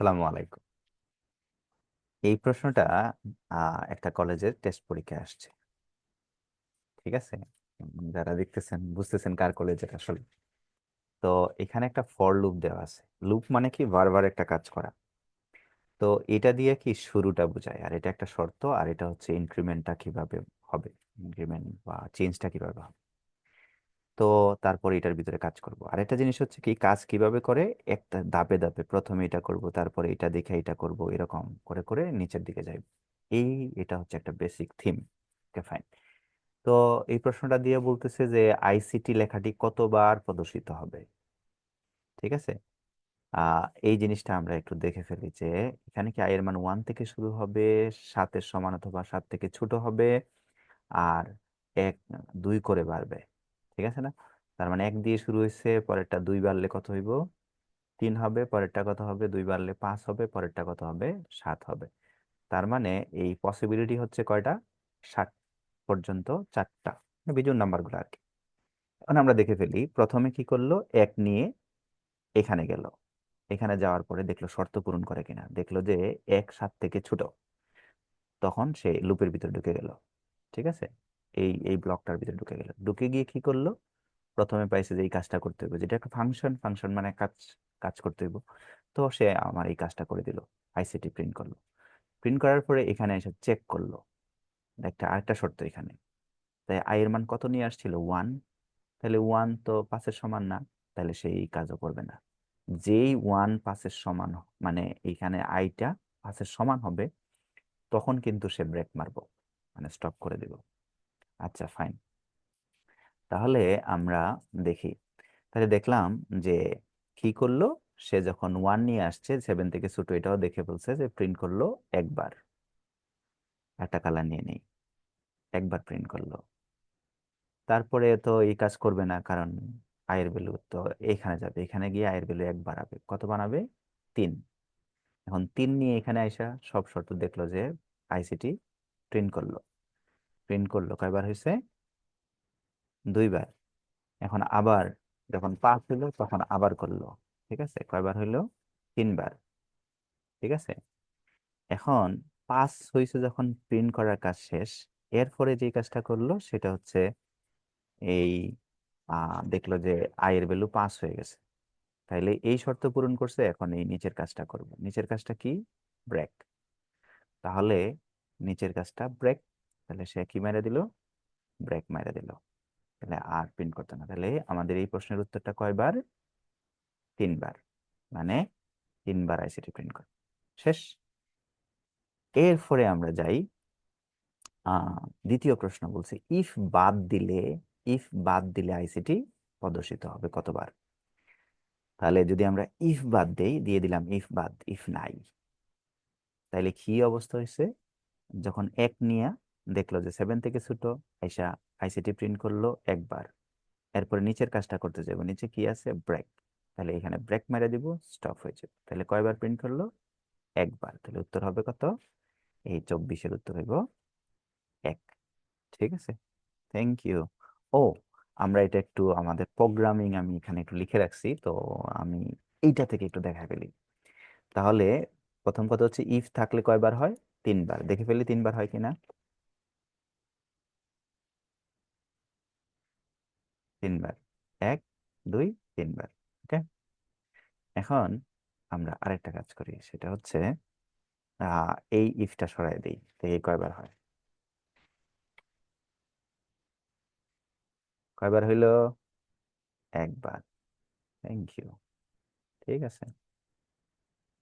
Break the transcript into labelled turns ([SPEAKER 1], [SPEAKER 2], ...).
[SPEAKER 1] সালামু আলাইকুম। এই প্রশ্নটা একটা কলেজের টেস্ট পরীক্ষায় আসছে। ঠিক আছে? যারা দেখতেছেন, বুঝতেছেন কার কলেজের আসলে। তো এখানে একটা ফর লুপ দেওয়া আছে। লুপ মানে কি? বারবার একটা কাজ করা। তো এটা দিয়ে কি শুরুটা বোঝায়? আর এটা একটা শর্ত, আর এটা হচ্ছে ইনক্রিমেন্টটা কীভাবে হবে? ইনক্রিমেন্ট বা চেঞ্জটা কীভাবে হবে? তো তারপর এটার ভিতরে কাজ করব। আর একটা জিনিস হচ্ছে কি, কাজ কীভাবে করে? একটা ধাপে ধাপে প্রথমে এটা করব, তারপরে এটা দেখে এটা করব, এরকম করে করে নিচের দিকে যাই। এই এটা হচ্ছে একটা বেসিক থিম ওকে ফাইন তো এই প্রশ্নটা দিয়ে বলতেছে যে আইসিটি লেখাটি কতবার প্রদর্শিত হবে? ঠিক আছে? এই জিনিসটা আমরা একটু দেখে ফেলি যে এখানে কি আই এর মান ওয়ান থেকে শুরু হবে, সাতের সমান অথবা সাত থেকে ছোট হবে, আর এক, দুই করে বাড়বে। ঠিক আছে না? তার মানে এক দিয়ে শুরু হয়েছে পরেরটা দুই বাড়লে কত হইব? তিন হবে, পরেরটা কত হবে? দুই বাড়লে পাঁচ হবে, পরেরটা কত হবে? সাত হবে। তার মানে এই পসিবিলিটি হচ্ছে কয়টা? ষাট পর্যন্ত চারটা। বিজুর নাম্বারগুলো আর কি। এখন আমরা দেখে ফেলি, প্রথমে কি করল? এক নিয়ে এখানে গেল। এখানে যাওয়ার পরে দেখল শর্ত পূরণ করে কিনা। দেখল যে এক সাত থেকে ছোট। তখন সে লুপের ভিতরে ঢুকে গেল। ঠিক আছে? এই এই ব্লকটার ভিতরে ঢুকে গেল। ঢুকে গিয়ে কি করল? প্রথমে পাইছে যে এই কাজটা করতে হবে যেটা একটা ফাংশন ফাংশন মানে কাজ কাজ করতে হইব। তো সে আমার এই কাজটা করে দিল আইসিটি প্রিন্ট করল। প্রিন্ট করার পরে এখানে এসে চেক করল। একটা আরেকটা শর্ত এখানে। তাই আই এর মান কত নিয়ে আসছিল? ওয়ান তাহলে ওয়ান তো পাঁচের সমান না, তাহলে সে এই কাজও করবে না। যেই ওয়ান পাঁচের সমান মানে এইখানে আইটা পাঁচের সমান হবে, তখন কিন্তু সে ব্রেক মারবো মানে স্টপ করে দিব। আচ্ছা ফাইন তাহলে আমরা দেখি। তাহলে দেখলাম যে কি করল? সে যখন ওয়ান নিয়ে আসছে সেভেন থেকে ছোট এটাও দেখে বলছে যে প্রিন্ট করল একবার। একটা কালার নিয়ে নেই। একবার প্রিন্ট করল। তারপরে তো এই কাজ করবে না, কারণ আয়ের ভ্যালু তো এখানে যাবে। এখানে গিয়ে আয়ের ভ্যালু এক বাড়াবে। কত বানাবে? তিন। এখন তিন নিয়ে এখানে আইসা সব শর্ত দেখল যে আইসিটি প্রিন্ট করল। প্রিন্ট করল, কয়বার হয়েছে? দুইবার। এখন আবার যখন পাঁচ হলো, তখন আবার করল, ঠিক আছে? কয়বার হইল তিনবার, ঠিক আছে? এখন পাঁচ হয়েছে যখন প্রিন্ট করার কাজ শেষ, এরপরে যে কাজটা করল, সেটা হচ্ছে এই দেখল যে আয়ের ভ্যালু পাঁচ হয়ে গেছে। তাইলে এই শর্ত পূরণ করছে, এখন এই নিচের কাজটা করব। নিচের কাজটা কি? ব্রেক তাহলে নিচের কাজটা ব্রেক তাহলে সে কি মেরে দিল? ব্রেক মেরে দিল। তাহলে আর প্রিন্ট করতে না। তাহলে আমাদের এই প্রশ্নের উত্তরটা কয়বার? তিনবার। মানে তিনবার আইসিটি প্রিন্ট করে। শেষ। এরপরে আমরা যাই দ্বিতীয় প্রশ্ন বলছে, ইফ বাদ দিলে, ইফ বাদ দিলে আইসিটি প্রদর্শিত হবে কতবার? তাহলে যদি আমরা ইফ বাদ দেই দিয়ে দিলাম, ইফ বাদ, ইফ নাই। তাহলে কি অবস্থা হয়েছে? যখন এক নিয়ে দেখল যে সেভেন থেকে ছোট, আইসা আইসিটি প্রিন্ট করল একবার। এরপরে নিচের কাজটা করতে যাব। নিচে কি আছে? ব্রেক তাহলে এখানে ব্রেক মেরে দিব স্টপ হয়ে যাবে। তাহলে কয়বার প্রিন্ট করল? একবার। তাহলে উত্তর হবে কত? এই চব্বিশের উত্তর হইব এক। ঠিক আছে? থ্যাংক ইউ ও, আমরা এটা একটু আমাদের প্রোগ্রামিং আমি এখানে একটু লিখে রাখছি, তো আমি এইটা থেকে একটু দেখা ফেলি তাহলে প্রথম কথা হচ্ছে ইফ থাকলে কয়বার হয়? তিনবার। দেখে ফেলি তিনবার হয় কিনা। তিনবার। এক, দুই, তিনবার, ওকে? এখন আমরা আরেকটা কাজ করি, সেটা হচ্ছে এই ইফটা সরাই দিই এই কয়বার হয়? কয়বার হইল? একবার। থ্যাংক ইউ ঠিক আছে?